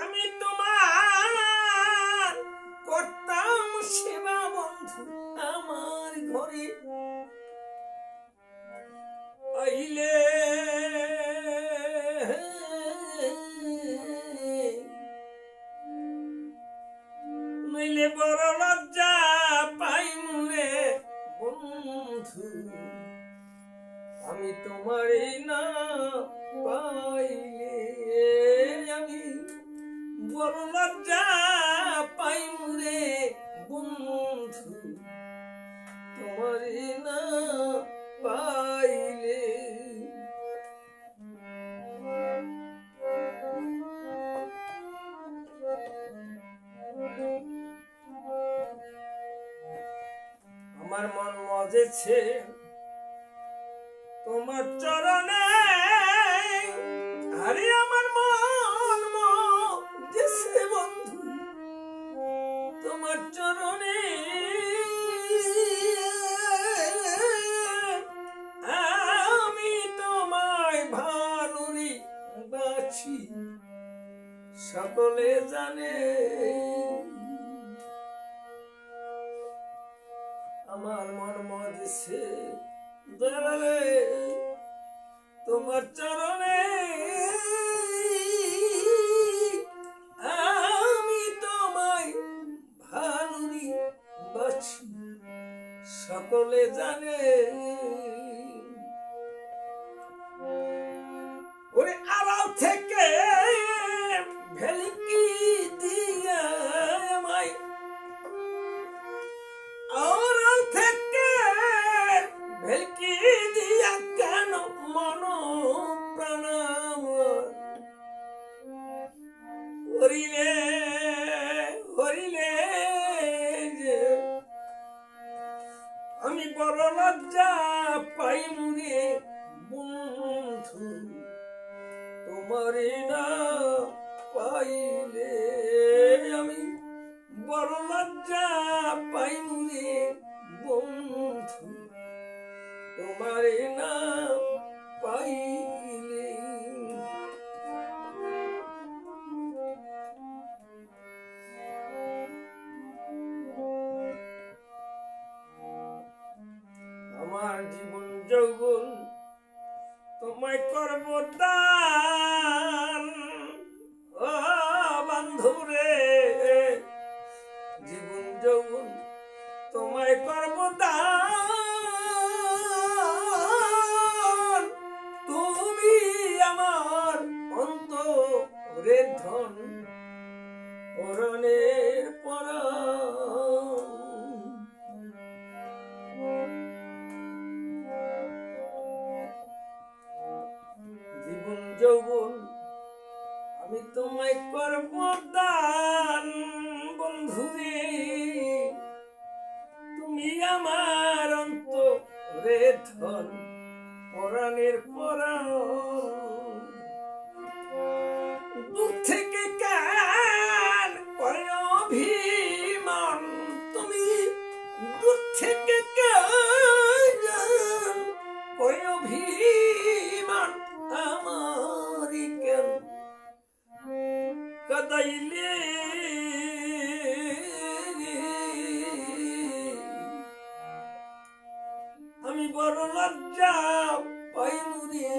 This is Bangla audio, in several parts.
আমি তোমার করতাম সেবা বন্ধু আমার ঘরে। আইলে আমি তোমারে না পাইলে আমি বড় লজ্জা পাই মুরে বন্ধু। তোমারে না পাইলে আমার মন মজেছে। আরে আমার মন মজেছে বন্ধু। তোমার চরণে আমি তোমায় ভালোরি বাছি। সকলে জানে আমার মন মজেছে দয়ালে তোমার চরণে আমি তোমায় ভালোই বাছি। সকলে জানে হরিলে হরিলে আমি বড় লজ্জা পাই মুরে বন্ধু। তোমারে না পাইলে আমি বড় লজ্জা পাই মুরে বন্ধু। তোমারে না পাইলে তোমায় ধন পরাণের পরাণ। দূর থেকে কান করে অভিমান। তুমি দূর থেকে বড় লজ্জা পাই রে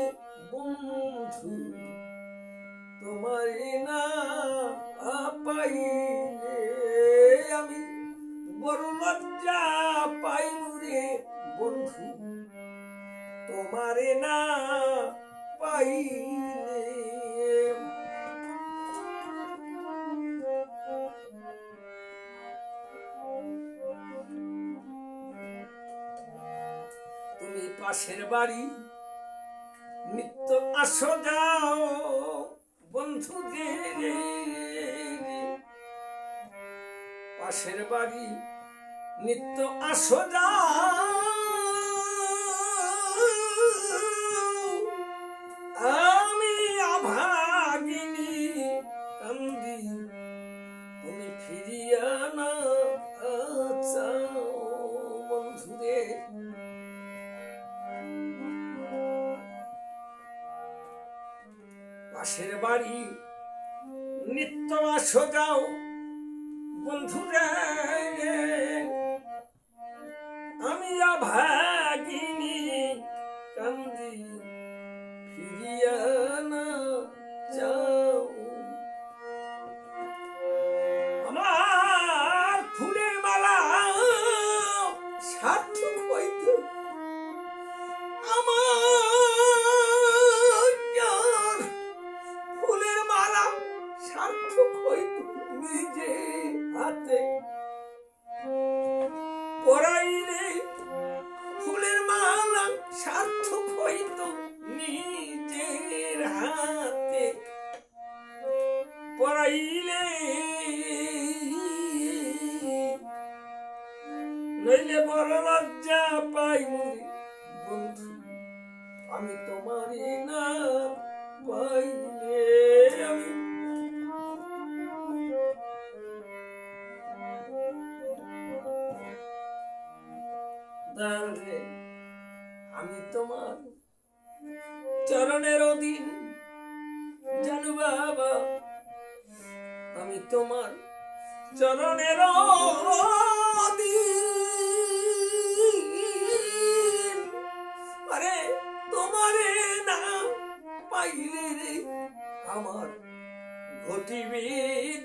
বন্ধু। তোমারে না পাইলে আমি বড় লজ্জা পাই রে বন্ধু। তোমারে না পাইলে পাশের বাড়ি। নিত্য আসো যাও বন্ধু রে। পাশের বাড়ি নিত্য আসো যাও। পাশের বাড়ি নিত্য আসো যাও বন্ধুরা। আমি ভাগিনী কান্দি ফিরিয়া না যাও। পরাইলে নইলে বড় লজ্জা পাই মরি বন্ধু, আমি তোমারই না পাইলে আমি আমি তোমার চরণের অধীন। জানু বাবা আমি তোমার চরণের আরে, তোমারে না পাইলে রে আমার ঘটিবে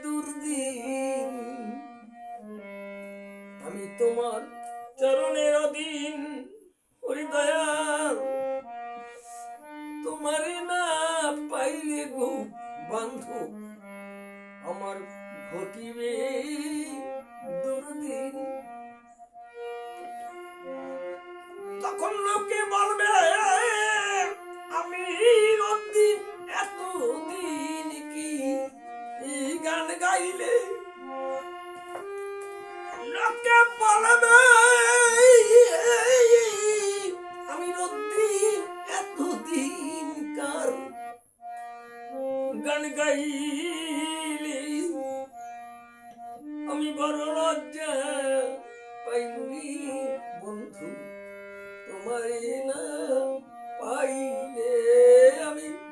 দুর্দিন। আমি তোমার চরণের অধীন হরিদয়াল তোমারে না পাইলে গো বান্ধব আমার ঘটিবে দুর্দিন। তখন লোকে বলবে আমি অদিন এতদিন কি গান গাইলে? লোকে বলবে আমি বড় লজ্জা পাইলি বন্ধু তোমার না পাইলে আমি আমি